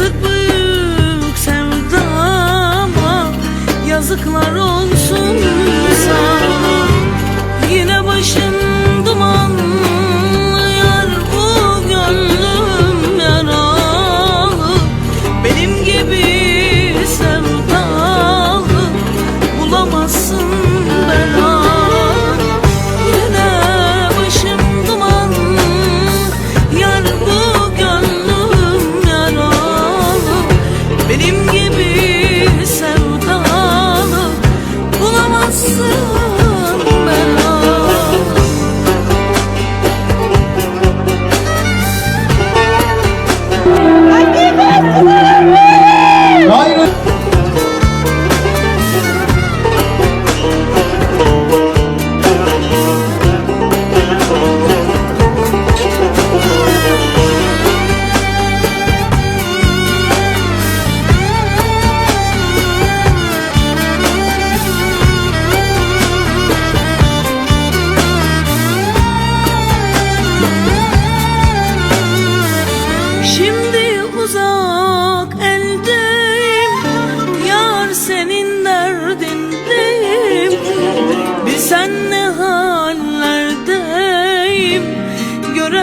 Yazık büyük sevdama Yazıklar olsun.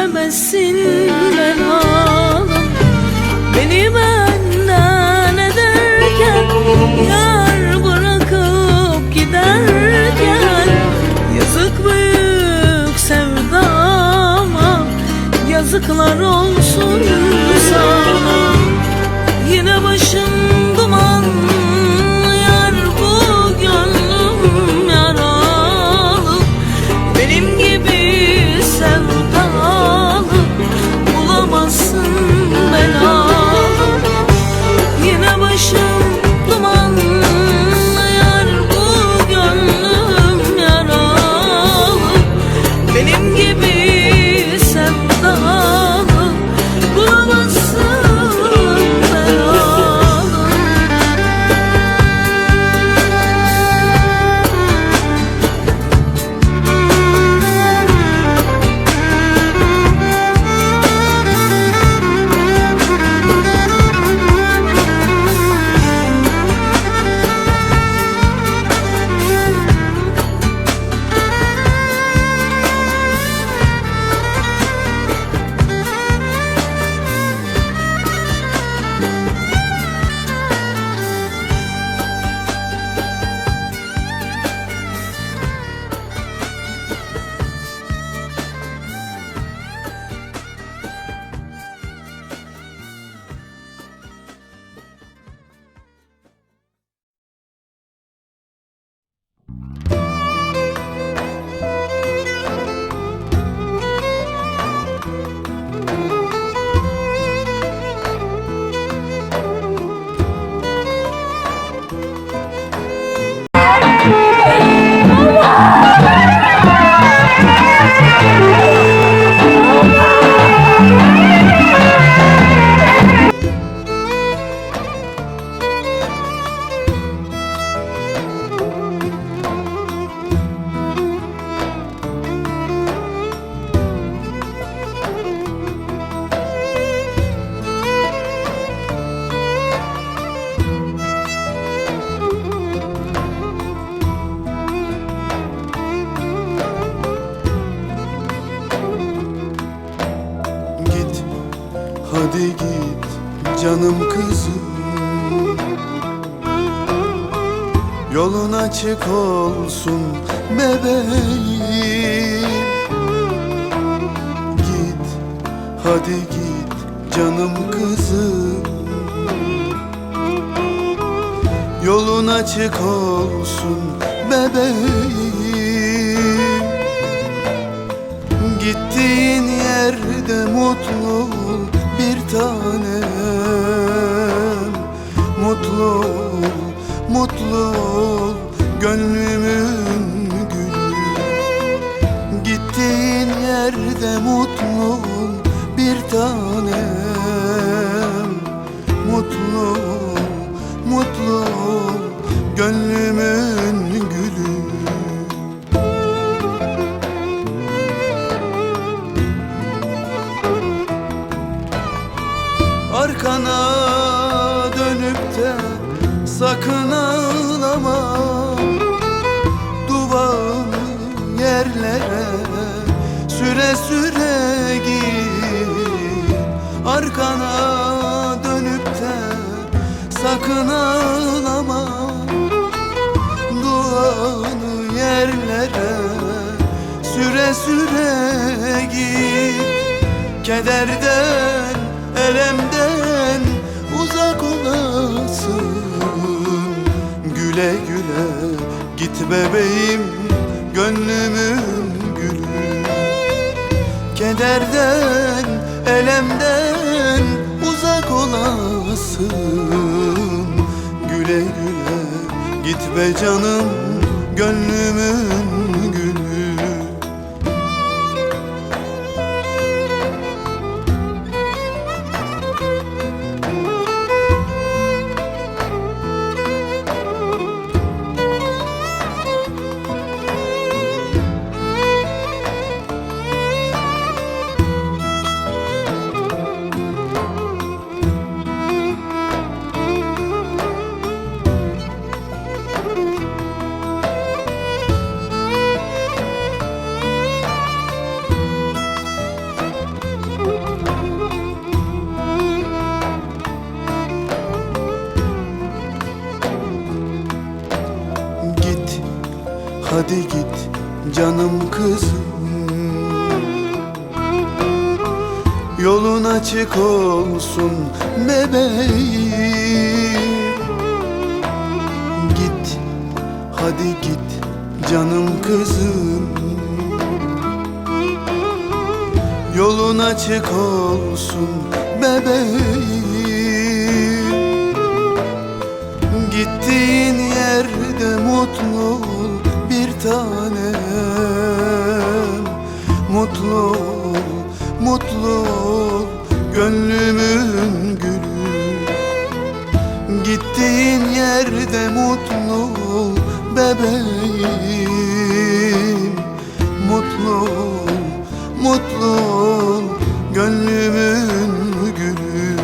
bilemezsin ben ağlam Beni benden ederken Yar bırakıp giderken Yazık büyük sevdama Yazıklar olsun açık olsun bebeğim. Git hadi git canım kızım. Yolun açık olsun bebeğim. Gittiğin yerde mutlu ol bir tanem gönlümün gülü. Gittiğin yerde mutlu bir tanem. Mutlu mutlu. Gönlümün Arkana dönüp de sakın ağlama. Duanı yerlere süre süre git. Kederden, elemden uzak olasın. Güle güle git bebeğim gönlümün gülü. Kederden, elemden olasın Güle güle git be canım gönlümün Açık olsun bebeğim. Git, hadi git canım kızım. Yolun açık olsun bebeğim. Gittiğin yerde mutlu ol bir tanem bebeğim. Mutlu mutlu gönlümün gülü.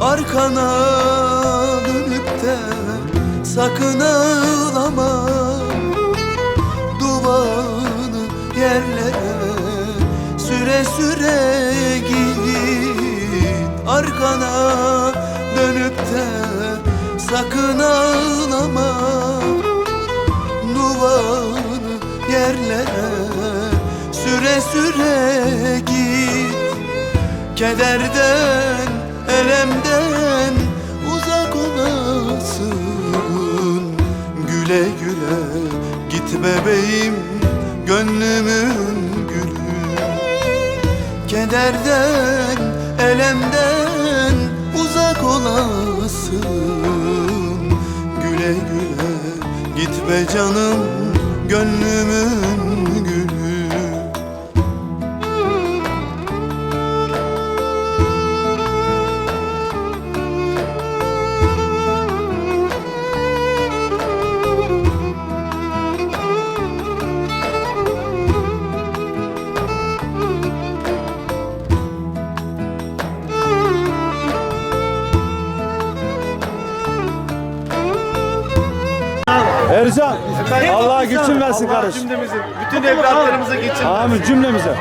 Arkana dönüp de sakın ağlama. Duvarını yerlere süre süre dönüp de sakın ağlama. Duvarını yerlere süre süre git. Kederden, elemden uzak olasın. Güle güle git bebeğim gönlümün gülü. Kederden, elemden uzak olasın. Güle güle git be canım gönlümün gülü bütün evlatlarımıza geçin. Amin cümlemize.